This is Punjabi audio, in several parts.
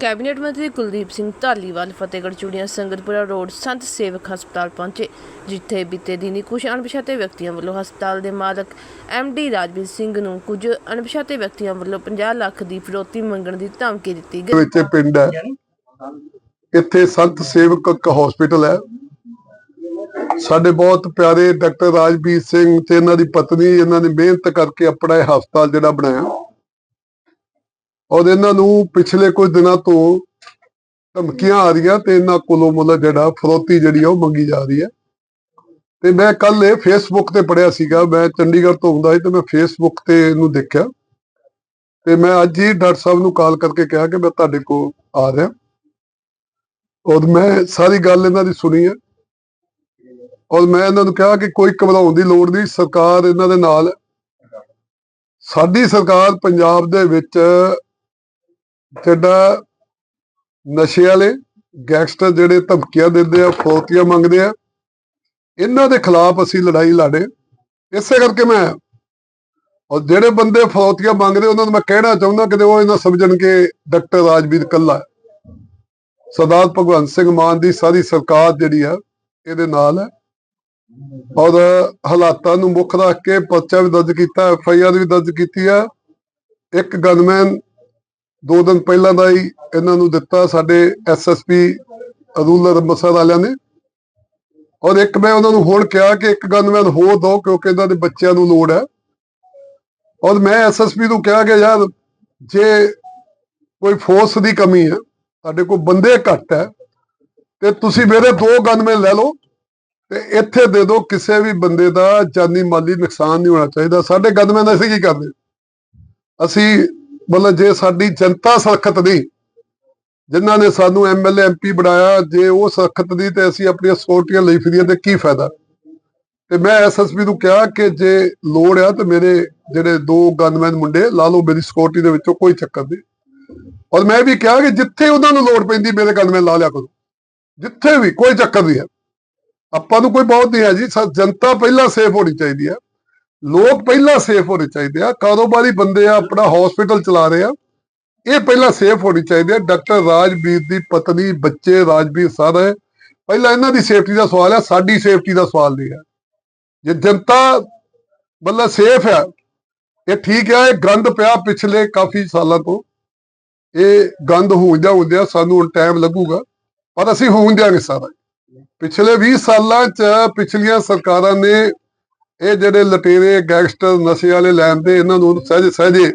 ਕੈਬਨਿਟ ਮੰਤਰੀ ਕੁਲਦੀਪ ਸਿੰਘ ਧਾਲੀਵਾਲ ਫਤਿਹਗੜ੍ਹ ਚੂੜੀਆਂ ਸੰਗਤਪੁਰਾ ਰੋਡ ਸੰਤ ਸੇਵਕ ਹਸਪਤਾਲ ਪਹੁੰਚੇ, ਜਿੱਥੇ ਬੀਤੇ ਦਿਨੀ ਕੁਝ ਅਣਪਛਾਤੇ ਵਿਅਕਤੀਆਂ ਵੱਲੋਂ ਹਸਪਤਾਲ ਦੇ ਮਾਲਕ ਐਮਡੀ ਰਾਜਵੀਰ ਸਿੰਘ ਨੂੰ ਕੁਝ ਅਣਪਛਾਤੇ ਵਿਅਕਤੀਆਂ ਵੱਲੋਂ 50 ਲੱਖ ਦੀ ਫਿਰੌਤੀ ਮੰਗਣ ਦੀ ਧਮਕੀ ਦਿੱਤੀ ਗਈ। ਵਿੱਚ ਪਿੰਡ ਹੈ। ਇੱਥੇ ਸੰਤ ਸੇਵਕ ਇੱਕ ਹਸਪੀਟਲ ਹੈ। ਸਾਡੇ ਬਹੁਤ ਪਿਆਰੇ ਡਾਕਟਰ ਰਾਜਵੀਰ ਸਿੰਘ ਤੇ ਇਹਨਾਂ ਦੀ ਪਤਨੀ, ਇਹਨਾਂ ਨੇ ਮਿਹਨਤ ਕਰਕੇ ਆਪਣਾ ਇਹ ਹਸਪਤਾਲ ਜਿਹੜਾ ਬਣਾਇਆ। ਔਰ ਇਹਨਾਂ ਨੂੰ ਪਿਛਲੇ ਕੁਝ ਦਿਨਾਂ ਤੋਂ ਧਮਕੀਆਂ ਆ ਰਹੀਆਂ ਤੇ ਇਹਨਾਂ ਕੋਲੋਂ ਮੁੱਲ ਜਿਹੜਾ ਫਰੋਤੀ ਜਿਹੜੀ ਆ ਉਹ ਮੰਗੀ ਜਾ ਰਹੀ ਹੈ। ਤੇ ਮੈਂ ਕੱਲ ਇਹ ਫੇਸਬੁੱਕ ਤੇ ਪੜਿਆ ਸੀਗਾ, ਮੈਂ ਚੰਡੀਗੜ੍ਹ ਤੋਂ ਹੁੰਦਾ ਸੀ ਤੇ ਮੈਂ ਫੇਸਬੁੱਕ ਤੇ ਇਹਨੂੰ ਦੇਖਿਆ। ਤੇ ਮੈਂ ਅੱਜ ਹੀ ਡਾਕਟਰ ਸਾਹਿਬ ਨੂੰ ਕਾਲ ਕਰਕੇ ਕਿਹਾ ਕਿ ਮੈਂ ਤੁਹਾਡੇ ਕੋਲ ਆ ਰਿਹਾ। ਔਰ ਮੈਂ ਸਾਰੀ ਗੱਲ ਇਹਨਾਂ ਦੀ ਸੁਣੀ ਹੈ। ਔਰ ਮੈਂ ਇਹਨਾਂ ਨੂੰ ਕਿਹਾ ਕਿ ਕੋਈ ਘਬਰਾਉਣ ਦੀ ਲੋੜ ਨਹੀਂ, ਸਰਕਾਰ ਇਹਨਾਂ ਦੇ ਨਾਲ ਸਾਡੀ ਸਰਕਾਰ ਪੰਜਾਬ ਦੇ ਵਿੱਚ ਜਿਹੜਾ ਨਸ਼ੇ ਵਾਲੇ ਗੈਂਗਸਟਰ ਜਿਹੜੇ ਧਮਕੀਆਂ ਦਿੰਦੇ ਆ, ਫੌਤੀਆਂ ਮੰਗਦੇ ਆ, ਇਹਨਾਂ ਦੇ ਖਿਲਾਫ ਅਸੀਂ ਲੜਾਈ ਲੜੇ ਇਸੇ ਕਰਕੇ ਮੈਂ ਔਰ ਜਿਹੜੇ ਬੰਦੇ ਫੌਤੀਆਂ ਮੰਗਦੇ, ਉਹਨਾਂ ਨੂੰ ਮੈਂ ਕਹਿਣਾ ਚਾਹੁੰਦਾ ਕਿ ਉਹ ਇਹਨਾਂ ਸਮਝਣ ਕਿ ਡਾਕਟਰ ਰਾਜਵੀਰ ਕੱਲਾ ਸਰਦਾਰ ਭਗਵੰਤ ਸਿੰਘ ਮਾਨ ਦੀ ਸਾਰੀ ਸਰਕਾਰ ਜਿਹੜੀ ਆ, ਇਹਦੇ ਨਾਲ ਹੈ। ਔਰ ਹਾਲਾਤਾਂ ਨੂੰ ਮੁੱਖ ਰੱਖ ਕੇ ਪਰਚਾ ਵੀ ਦਰਜ ਕੀਤਾ, ਐਫ ਆਈ ਆਰ ਵੀ ਦਰਜ ਕੀਤੀ ਆ। ਇੱਕ ਗਨਮੈਨ ਦੋ ਦਿਨ ਪਹਿਲਾਂ ਦਾ ਹੀ ਇਹਨਾਂ ਨੂੰ ਦਿੱਤਾ ਸਾਡੇ ਐਸ ਐਸ ਪੀ ਰੂਲਰ ਵਾਲਿਆਂ ਨੇ। ਔਰ ਇੱਕ ਮੈਂ ਉਹਨਾਂ ਨੂੰ ਹੁਣ ਕਿਹਾ ਕਿ ਇੱਕ ਗਨਮੈਨ ਹੋਰ ਦੋ ਕਿਉਂਕਿ ਇਹਨਾਂ ਦੇ ਬੱਚਿਆਂ ਨੂੰ ਲੋੜ ਹੈ। ਔਰ ਮੈਂ ਐਸਐਸਪੀ ਨੂੰ ਕਿਹਾ ਕਿ ਯਾਰ, ਜੇ ਕੋਈ ਫੋਰਸ ਦੀ ਕਮੀ ਹੈ, ਸਾਡੇ ਕੋਲ ਬੰਦੇ ਘੱਟ ਹੈ, ਤੇ ਤੁਸੀਂ ਮੇਰੇ ਦੋ ਗਨਮੈਨ ਲੈ ਲਓ, ਤੇ ਇੱਥੇ ਦੇ ਦਿਓ, ਕਿਸੇ ਵੀ ਬੰਦੇ ਦਾ ਜਾਨੀ ਮਾਲੀ ਨੁਕਸਾਨ ਨਹੀਂ ਹੋਣਾ ਚਾਹੀਦਾ। ਸਾਡੇ ਗਨਮੈਨ ਅਸੀਂ ਕੀ ਕਰਦੇ? ਅਸੀਂ ਮਤਲਬ ਜੇ ਸਾਡੀ ਜਨਤਾ ਸੁਰੱਖਿਅਤ ਨਹੀਂ ਜਿਨ੍ਹਾਂ ਨੇ ਸਾਨੂੰ ਐਮਐਲਏ ਐਮਪੀ ਬਣਾਇਆ, ਜੇ ਉਹ ਸਖਤ ਨਹੀਂ ਤੇ ਅਸੀਂ ਆਪਣੀਆਂ ਸਕਿਉਰਟੀਆਂ ਲਈ ਫਿਰੀਏ ਤੇ ਕੀ ਫਾਇਦਾ? ਤੇ ਮੈਂ ਐਸਐਸਪੀ ਨੂੰ ਕਿਹਾ ਕਿ ਜੇ ਲੋੜ ਆ ਤੇ ਮੇਰੇ ਜਿਹੜੇ ਦੋ ਗਨਮੈਨ ਮੁੰਡੇ, ਲਾ ਲਓ ਮੇਰੀ ਸਕਿਉਰਟੀ ਦੇ ਵਿੱਚੋਂ ਕੋਈ ਚੱਕਰ ਨਹੀਂ। ਔਰ ਮੈਂ ਵੀ ਕਿਹਾ ਕਿ ਜਿੱਥੇ ਉਹਨਾਂ ਨੂੰ ਲੋੜ ਪੈਂਦੀ, ਮੇਰੇ ਗਨਮੈਨ ਲਾ ਲਿਆ ਕਰੋ। ਜਿੱਥੇ ਵੀ ਕੋਈ ਚੱਕਰ ਨਹੀਂ ਹੈ। ਆਪਾਂ ਨੂੰ ਕੋਈ ਬਹੁਤ ਨਹੀਂ ਹੈ ਜੀ ਜਨਤਾ ਪਹਿਲਾਂ ਸੇਫ ਹੋਣੀ ਚਾਹੀਦੀ ਹੈ। ਲੋਕ ਪਹਿਲਾਂ ਸੇਫ ਹੋਣੇ ਚਾਹੀਦੇ ਆ, ਕਾਰੋਬਾਰੀ ਬੰਦੇ ਆ, ਆਪਣਾ ਹਸਪੀਟਲ ਚਲਾ ਰਹੇ ਆ, ਇਹ ਪਹਿਲਾਂ ਸੇਫ ਹੋਣੀ ਚਾਹੀਦੀ ਹੈ ਡਾਕਟਰ ਰਾਜਵੀਰ ਦੀ ਪਤਨੀ, ਬੱਚੇ ਰਾਜਵੀਰ ਸਾਰੇ, ਪਹਿਲਾਂ ਇਹਨਾਂ ਦੀ ਸੇਫਟੀ ਦਾ ਸਵਾਲ ਹੈ ਸਾਡੀ ਸੇਫਟੀ ਦਾ ਸਵਾਲ ਨਹੀਂ ਹੈ ਜੇ ਜਨਤਾ ਮਤਲਬ ਸੇਫ ਹੈ ਇਹ ਠੀਕ ਹੈ ਇਹ ਗੰਦ ਪਿਆ ਪਿਛਲੇ ਕਾਫੀ ਸਾਲਾਂ ਤੋਂ, ਇਹ ਗੰਦ ਹੁੰਦਿਆ ਹੁੰਦਿਆ ਸਾਨੂੰ ਹੁਣ ਟਾਈਮ ਲੱਗੂਗਾ, ਪਰ ਅਸੀਂ ਹੋਣ ਦਿਆਂਗੇ ਸਾਰਾ। ਪਿਛਲੇ 20 ਸਾਲਾਂ ਚ ਪਿਛਲੀਆਂ ਸਰਕਾਰਾਂ ਨੇ ਇਹ ਜਿਹੜੇ ਲਟੇਰੇ ਗੈਂਗਸਟਰ ਨਸ਼ੇ ਵਾਲੇ ਲੈਣ ਦੇ, ਇਹਨਾਂ ਨੂੰ ਸਹਿਜੇ ਸਹਿਜੇ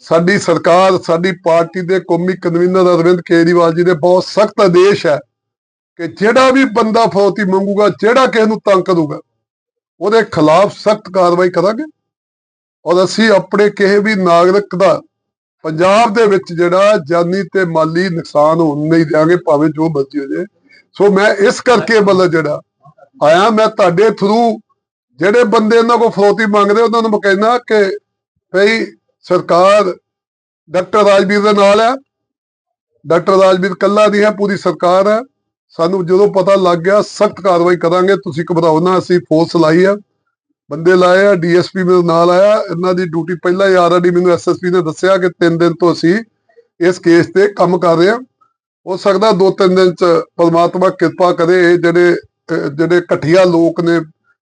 ਸਾਡੀ ਸਰਕਾਰ, ਸਾਡੀ ਪਾਰਟੀ ਦੇ ਕੌਮੀ ਕਨਵੀਨਰ ਅਰਵਿੰਦ ਕੇਜਰੀਵਾਲ ਜੀ ਦੇ ਬਹੁਤ ਸਖਤ ਆਦੇਸ਼ ਹੈ ਕਿ ਜਿਹੜਾ ਵੀ ਬੰਦਾ ਫੌਤੀ ਮੰਗੂਗਾ, ਜਿਹੜਾ ਕਿਸੇ ਨੂੰ ਤੰਗ ਕਰੂਗਾ, ਉਹਦੇ ਖਿਲਾਫ ਸਖਤ ਕਾਰਵਾਈ ਕਰਾਂਗੇ। ਔਰ ਅਸੀਂ ਆਪਣੇ ਕਿਸੇ ਵੀ ਨਾਗਰਿਕ ਦਾ ਪੰਜਾਬ ਦੇ ਵਿੱਚ ਜਿਹੜਾ ਜਾਨੀ ਤੇ ਮਾਲੀ ਨੁਕਸਾਨ ਹੋਣ ਨਹੀਂ ਦਿਆਂਗੇ, ਭਾਵੇਂ ਜੋ ਮਰਜ਼ੀ ਹੋ ਜਾਏ। ਸੋ ਮੈਂ ਇਸ ਕਰਕੇ ਮਤਲਬ ਜਿਹੜਾ ਆਇਆ, ਮੈਂ ਤੁਹਾਡੇ ਥਰੂ ਜਿਹੜੇ ਬੰਦੇ ਇਹਨਾਂ ਕੋਲ ਫਰੋਤੀ ਮੰਗਦੇ, ਉਹਨਾਂ ਨੂੰ ਮੈਂ ਕਹਿੰਦਾ ਕਿ ਭਈ ਸਰਕਾਰ ਡਾਕਟਰ ਰਾਜਵੀਰ ਦੇ ਨਾਲ ਹੈ। ਡਾਕਟਰ ਰਾਜਵੀਰ ਕੱਲਾ ਦੀ ਹੈ, ਪੂਰੀ ਸਰਕਾਰ ਹੈ। ਸਾਨੂੰ ਜਦੋਂ ਪਤਾ ਲੱਗ ਗਿਆ, ਸਖਤ ਕਾਰਵਾਈ ਕਰਾਂਗੇ। ਤੁਸੀਂ ਘਬਰਾਓ ਨਾ, ਅਸੀਂ ਫੋਰਸ ਲਾਈ ਆ। ਬੰਦੇ ਲਾਏ ਆ, ਡੀਐਸਪੀ ਮੇਰੇ ਨਾਲ ਆਇਆ। ਇਹਨਾਂ ਦੀ ਡਿਊਟੀ ਪਹਿਲਾਂ ਹੀ ਆਲਰੇਡੀ ਮੈਨੂੰ ਐਸਐਸਪੀ ਨੇ ਦੱਸਿਆ ਕਿ 3 ਦਿਨ ਤੋਂ ਅਸੀਂ ਇਸ ਕੇਸ ਤੇ ਕੰਮ ਕਰ ਰਹੇ ਹਾਂ। ਹੋ ਸਕਦਾ 2-3 ਦਿਨ ਚ ਪਰਮਾਤਮਾ ਕਿਰਪਾ ਕਰੇ, ਇਹ ਜਿਹੜੇ ਜਿਹੜੇ ਘਟੀਆ ਲੋਕ ਨੇ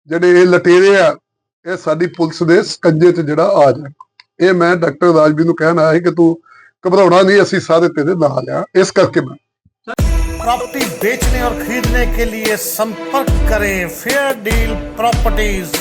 ਜਿਹੜੇ ਇਹ ਲਟੇਰੇ ਆ ਇਹ ਸਾਡੀ ਪੁਲਿਸ ਦੇ ਸਕੰਜੇ 'ਚ ਜਿਹੜਾ ਆ ਜਾਣ ਇਹ ਮੈਂ ਡਾਕਟਰ ਰਾਜਵੀਰ ਨੂੰ ਕਹਿਣ ਆਇਆ ਸੀ ਕਿ ਤੂੰ ਘਬਰਾਉਣਾ ਨਹੀਂ ਅਸੀਂ ਸਾਰੇ ਤੇਰੇ ਨਾਲ ਆ ਇਸ ਕਰਕੇ ਮੈਂ प्रॉपर्टी बेचने और खरीदने के लिए संपर्क करें फेयर डील प्रॉपर्टीज